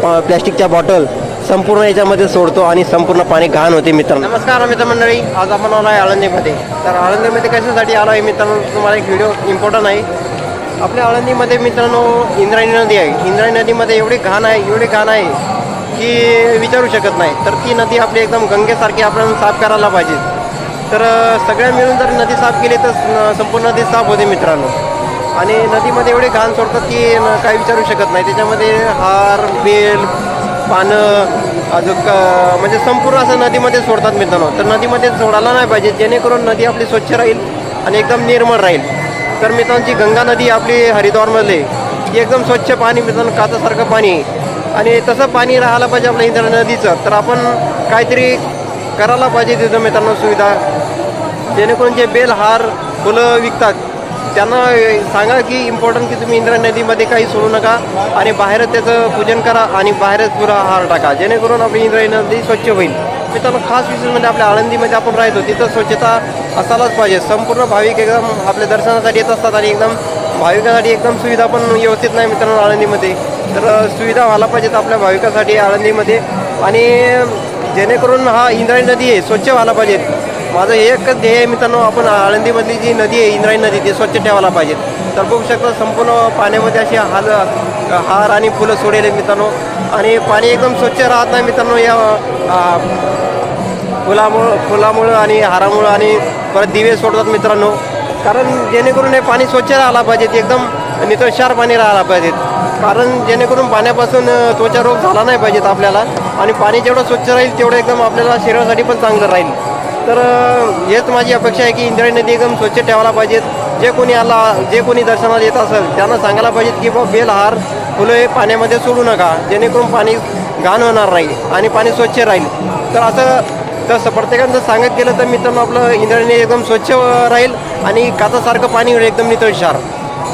प्लॅस्टिकच्या बॉटल संपूर्ण याच्यामध्ये सोडतो आणि संपूर्ण पाणी घाण होते मित्रांनो. नमस्कार मित्रमंडळी आज आपण आलो आहे आळंदीमध्ये. तर आळंदीमध्ये कशासाठी आलो आहे मित्रांनो तुम्हाला एक व्हिडिओ इम्पॉर्टंट आहे. आपल्या आळंदीमध्ये मित्रांनो इंद्रायणी नदी आहे. इंद्रायणी नदीमध्ये एवढी घाण आहे एवढी घाण आहे की विचारू शकत नाही. तर ती नदी आपली एकदम गंगेसारखी आपण साफ करायला पाहिजे. तर सगळ्या मिळून जर नदी साफ केली तर संपूर्ण नदी साफ होते मित्रांनो. आणि नदीमध्ये एवढे घाण सोडतात की काय काही विचारू शकत नाही. त्याच्यामध्ये हार बेल पानं अजून म्हणजे संपूर्ण असं नदीमध्ये सोडतात मित्रांनो. तर नदीमध्ये सोडायला नाही पाहिजे. जेणेकरून नदी आपली स्वच्छ राहील आणि एकदम निर्मळ राहील. तर मित्रांनो जी गंगा नदी आपली हरिद्वारमध्ये ती एकदम स्वच्छ पाणी मित्रांनो काचासारखं पाणी. आहे. आणि तसं पाणी राहायला पाहिजे आपल्या इंद्रा नदीचं. तर आपण काहीतरी करायला पाहिजे तिथं मित्रांनो सुविधा. जेणेकरून जे बेल हार फुलं विकतात त्यांना सांगा की इम्पॉर्टंट की तुम्ही इंद्रा नदीमध्ये काही सोडू नका आणि बाहेरच त्याचं पूजन करा आणि बाहेरच पुरा हार टाका. जेणेकरून आपली इंद्रायणी नदी स्वच्छ होईल. मित्रांनो खास विशेष म्हणजे आपल्या आळंदीमध्ये आपण राहतो तिथं स्वच्छता असायलाच पाहिजे. संपूर्ण भाविक एकदम आपल्या दर्शनासाठी येत असतात आणि एकदम भाविकासाठी एकदम सुविधा पण व्यवस्थित नाही मित्रांनो आळंदीमध्ये. तर सुविधा व्हायला पाहिजेत आपल्या भाविकासाठी आळंदीमध्ये. आणि जेणेकरून हा इंद्रायणी नदी आहे स्वच्छ व्हायला पाहिजेत. माझं एकच ध्येय आहे मित्रांनो आपण आळंदीमधली जी नदी आहे इंद्रायणी नदी ती स्वच्छ ठेवायला पाहिजे. तर बघू शकता संपूर्ण पाण्यामध्ये अशी हाल हार आणि फुलं सोडेल मित्रांनो. आणि पाणी एकदम स्वच्छ राहत नाही मित्रांनो या फुलामुळं फुलामुळं आणि हारामुळं आणि परत दिवे सोडतात मित्रांनो. कारण जेणेकरून हे पाणी स्वच्छ राहायला पाहिजे ते एकदम नितळशार पाणी राहायला पाहिजेत कारण जेणेकरून पाण्यापासून त्वचा रोग झाला नाही पाहिजेत आपल्याला. आणि पाणी जेवढं स्वच्छ राहील तेवढं एकदम आपल्याला शरीरासाठी पण चांगलं राहील. तर हेच माझी अपेक्षा आहे की इंद्रायणी नदी एकदम स्वच्छ ठेवायला पाहिजेत. जे कोणी आला जे कोणी दर्शनाला येत असेल त्यांना सांगायला पाहिजेत की बा बेलहार फुलं हे पाण्यामध्ये सोडू नका. जेणेकरून पाणी घाण होणार नाही आणि पाणी स्वच्छ राहील. तर असं तसं प्रत्येकानं जर सांगत गेलं तर मित्रांनो आपलं इंद्रायणी एकदम स्वच्छ राहील आणि काचासारखं पाणी होईल एकदम नितळशार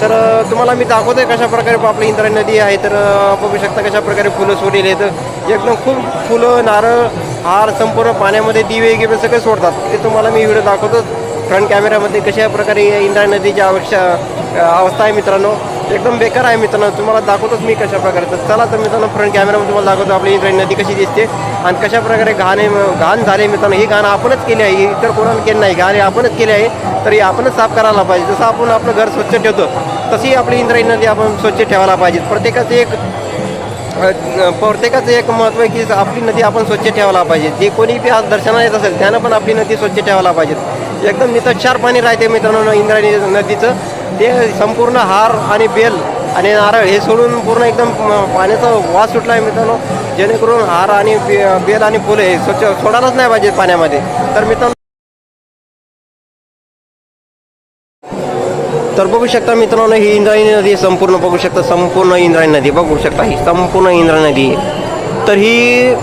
तर तुम्हाला मी दाखवतो आहे कशाप्रकारे आपली इंद्रायणी नदी आहे. तर बघू शकता कशाप्रकारे फुलं सोडलेली आहेत. एकदम खूप फुलं नारळ हार संपूर्ण पाण्यामध्ये दिवे गिवे सगळे सोडतात. ते तुम्हाला मी व्हिडिओ दाखवतो फ्रंट कॅमेऱ्यामध्ये कशा प्रकारे इंद्रा नदीची आवश्य अवस्था आहे मित्रांनो. एकदम बेकार आहे मित्रांनो. तुम्हाला दाखवतोच मी कशा प्रकारे. तर चला तर मित्रांनो फ्रंट कॅमेरामध्ये तुम्हाला दाखवतो आपली इंद्रा नदी कशी दिसते आणि कशा प्रकारे घाण आहे घाण झाले मित्रांनो. ही घाण आपणच केली आहे. ही इतर कोणाला केली नाही. घाण हे आपणच केली आहे. तर हे आपणच साफ करायला पाहिजे. जसं आपण आपलं घर स्वच्छ ठेवतो तशी आपली इंद्रायणी नदी आपण स्वच्छ ठेवायला पाहिजे. प्रत्येकाचं एक प्रत्येकाचं एक महत्त्व आहे की आपली नदी आपण स्वच्छ ठेवायला पाहिजे. जे कोणी बी आज दर्शनाला येत असेल त्यानं पण आपली नदी स्वच्छ ठेवायला पाहिजे एकदम नितक्षार पाणी राहते मित्रांनो इंद्रायणी नदीचं. ते संपूर्ण हार आणि बेल आणि नारळ हे सोडून पूर्ण एकदम पाण्याचा वास सुटला आहे मित्रांनो. जेणेकरून हार आणि बेल आणि फुलं हे स्वच्छ सोडायलाच नाही पाहिजे पाण्यामध्ये. तर मित्रांनो तर बघू शकता मित्रांनो ही इंद्रायणी नदी आहे संपूर्ण बघू शकता संपूर्ण इंद्रायणी नदी बघू शकता ही संपूर्ण इंद्रायणी नदी आहे. तर ही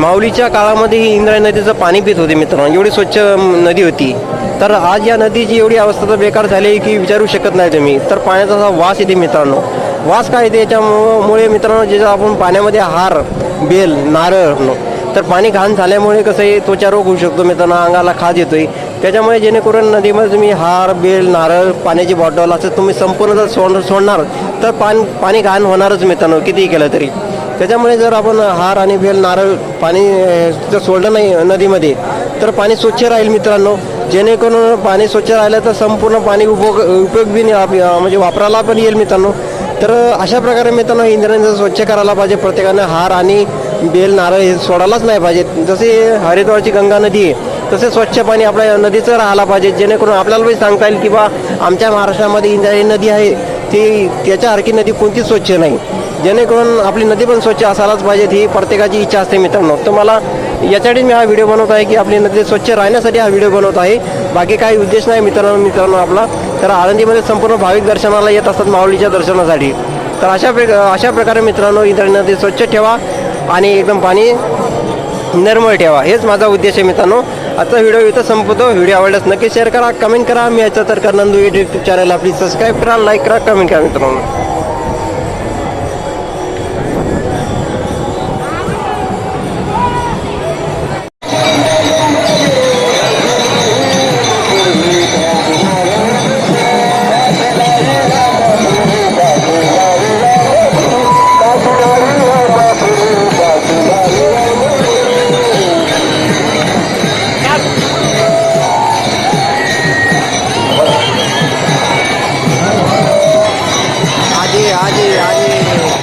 माऊलीच्या काळामध्ये ही इंद्रायणी नदीचं पाणी पित होते मित्रांनो एवढी स्वच्छ नदी होती. तर आज या नदीची एवढी अवस्था तर बेकार झाली आहे की विचारू शकत नाही तुम्ही. तर पाण्याचा असा वास येते मित्रांनो. वास काय येते? याच्यामुळे मित्रांनो ज्याचा आपण पाण्यामध्ये हार बेल नारळ तर पाणी घाण झाल्यामुळे कसं आहे त्वचा रोग होऊ शकतो मित्रांनो अंगाला खाज येतोय. त्याच्यामुळे जेणेकरून नदीमध्ये तुम्ही हार बेल नारळ पाण्याची बॉटल असं तुम्ही संपूर्ण जर सोड सोडणार तर पान पाणी घाण होणारच मित्रांनो कितीही केलं तरी. त्याच्यामुळे जर आपण हार आणि बेल नारळ पाणी जर सोडलं नाही नदीमध्ये तर पाणी स्वच्छ राहील मित्रांनो. जेणेकरून पाणी स्वच्छ राहिलं तर संपूर्ण पाणी उपयोग उपयोग बी नाही म्हणजे वापरायला पण येईल मित्रांनो. तर अशा प्रकारे मित्रांनो इंद्रायणी स्वच्छ करायला पाहिजे. प्रत्येकानं हार आणि बेल नारळ हे सोडायलाच नाही पाहिजे. जसे हरिद्वारची गंगा नदी आहे तसेच स्वच्छ पाणी आपल्या नदीचं राहायला पाहिजे जेणेकरून आपल्याला सांगता येईल की बा आमच्या महाराष्ट्रामध्ये इंद्रायणी नदी आहे ती त्याच्यासारखी नदी कोणतीच स्वच्छ नाही. जेणेकरून आपली नदी पण स्वच्छ असायलाच पाहिजे ही प्रत्येकाची इच्छा असते मित्रांनो. तर मला याच्यासाठी मी हा व्हिडिओ बनवत आहे की आपली नदी स्वच्छ राहण्यासाठी हा व्हिडिओ बनवत आहे. बाकी काही उद्देश नाही मित्रांनो मित्रांनो आपला. तर आळंदीमध्ये संपूर्ण भाविक दर्शनाला येत असतात माऊलीच्या दर्शनासाठी. तर अशा अशा प्रकारे मित्रांनो इंद्रायणी नदी स्वच्छ ठेवा आणि एकदम पाणी निर्मळ ठेवा. हेच माझा उद्देश आहे मित्रांनो. आजचा व्हिडिओ इथं संपतो. व्हिडिओ आवडल्यास नक्की शेअर करा कमेंट करा. मी याचा तर नंदू युट्यूब चॅनलला प्लीज सबस्क्राईब करा लाईक करा कमेंट करा मित्रांनो.